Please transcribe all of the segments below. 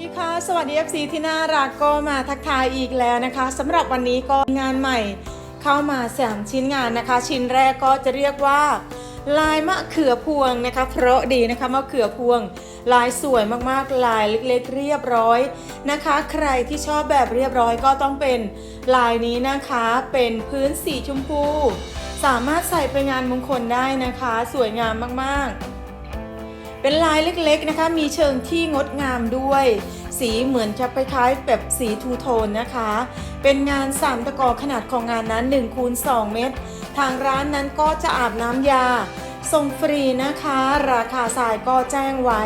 ดีค่ะสวัสดี FC ที่น่ารักก็มาทักทายอีกแล้วนะคะสำหรับวันนี้ก็งานใหม่เข้ามาสามชิ้นงานนะคะ ชิ้นแรกก็จะเรียกว่า ลายมะเขือพวงนะคะ เพราะดีนะคะมะเขือพวง ลายสวยมากๆลายเล็กๆ เรียบร้อยนะคะ ใครที่ชอบแบบเรียบร้อยก็ต้องเป็นลายนี้นะคะเป็นพื้นสีชมพู สามารถใส่ไปงานมงคลได้นะคะ สวยงามมากๆ เป็นลายเล็กๆนะคะ มีเชิงที่งดงามด้วย สีเหมือนจะคล้ายๆแบบสีทูโทนนะคะ เป็นงานสามตะกอขนาดของงานนั้น1คูณ2เมตร ทางร้านนั้นก็จะอาบน้ำยาส่งฟรีนะคะ ราคาสายก็แจ้งไว้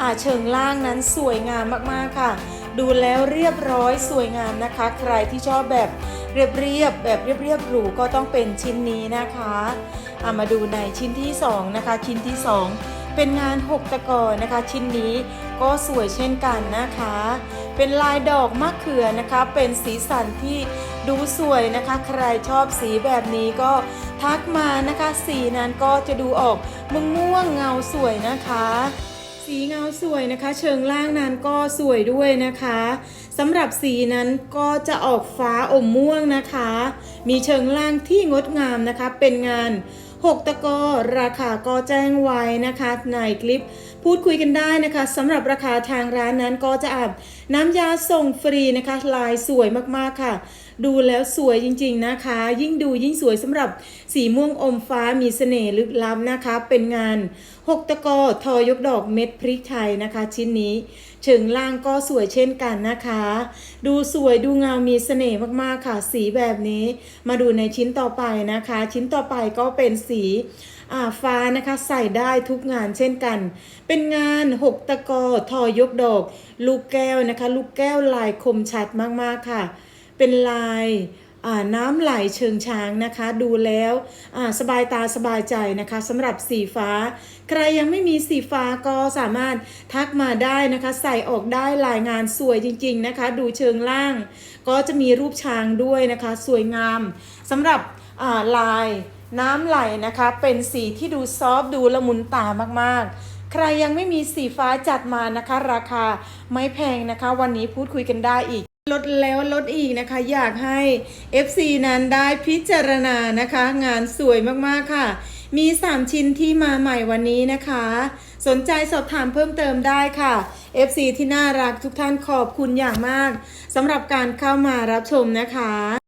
อาเชิงล่างนั้นสวยงามมากๆค่ะ ดูแล้วเรียบร้อยสวยงามนะคะ ใครที่ชอบแบบเรียบๆแบบเรียบๆหรูก็ต้องเป็นชิ้นนี้นะคะเอามาดูในชิ้นที่สองนะคะ ชิ้นที่สอง เป็นงาน6ตะกอนะคะ ชิ้นนี้ก็สวยเช่นกันนะคะ เป็นลายดอกมะเขือนะคะ เป็นสีสันที่ดูสวยนะคะ ใครชอบสีแบบนี้ก็ทักมานะคะ สีนั้นก็จะดูออกม่วงม่วงเงาสวยนะคะ สีเงาสวยนะคะ เชิงล่างนั้นก็สวยด้วยนะคะสำหรับสีนั้นก็จะออกฟ้าอมม่วงนะคะ มีเชิงล่างที่งดงามนะคะ เป็นงาน6ตะกอราคาก็แจ้งไว้นะคะในคลิป พูดคุยกันได้นะคะสำหรับราคาทางร้านนั้นก็จะอาบน้ำยาส่งฟรีนะคะ ลายสวยมากๆค่ะ ดูแล้วสวยจริงๆนะคะ ยิ่งดูยิ่งสวยสำหรับสีม่วงอมฟ้ามีเสน่ห์ลึกล้ำนะคะ เป็นงาน 6 ตะกอทอยกดอกเม็ดพริกไทยนะคะ ชิ้นนี้เชิงล่างก็สวยเช่นกันนะคะ ดูสวยดูเงามีเสน่ห์มากๆค่ะ สีแบบนี้มาดูในชิ้นต่อไปนะคะ ชิ้นต่อไปก็เป็นสีฟ้านะคะใส่ได้ทุกงานเช่นกัน เป็นงาน 6 ตะกอทอยกดอก ลูกแก้วนะคะ ลูกแก้วลายคมชัดมากๆค่ะ เป็นลายน้ำไหลเชิงช้างนะคะ ดูแล้วสบายตาสบายใจนะคะสำหรับสีฟ้า ใครยังไม่มีสีฟ้าก็สามารถทักมาได้นะคะ ใส่ออกได้ลายงานสวยจริง ๆนะคะ ดูเชิงล่าง ก็จะมีรูปช้างด้วยนะคะ สวยงามสำหรับลายน้ำไหลนะคะ เป็นสีที่ดูซอฟดูละมุนตามากๆใครยังไม่มีสีฟ้าจัดมานะคะ ราคาไม่แพงนะคะ วันนี้พูดคุยกันได้อีก ลดแล้วลดอีกนะคะ อยากให้ FC นั้นได้พิจารณานะคะ งานสวยมากๆค่ะ มี 3 ชิ้นที่มาใหม่วันนี้นะคะ สนใจสอบถามเพิ่มเติมได้ค่ะ FC ที่น่ารักทุกท่านขอบคุณอย่างมากสำหรับการเข้ามารับชมนะคะ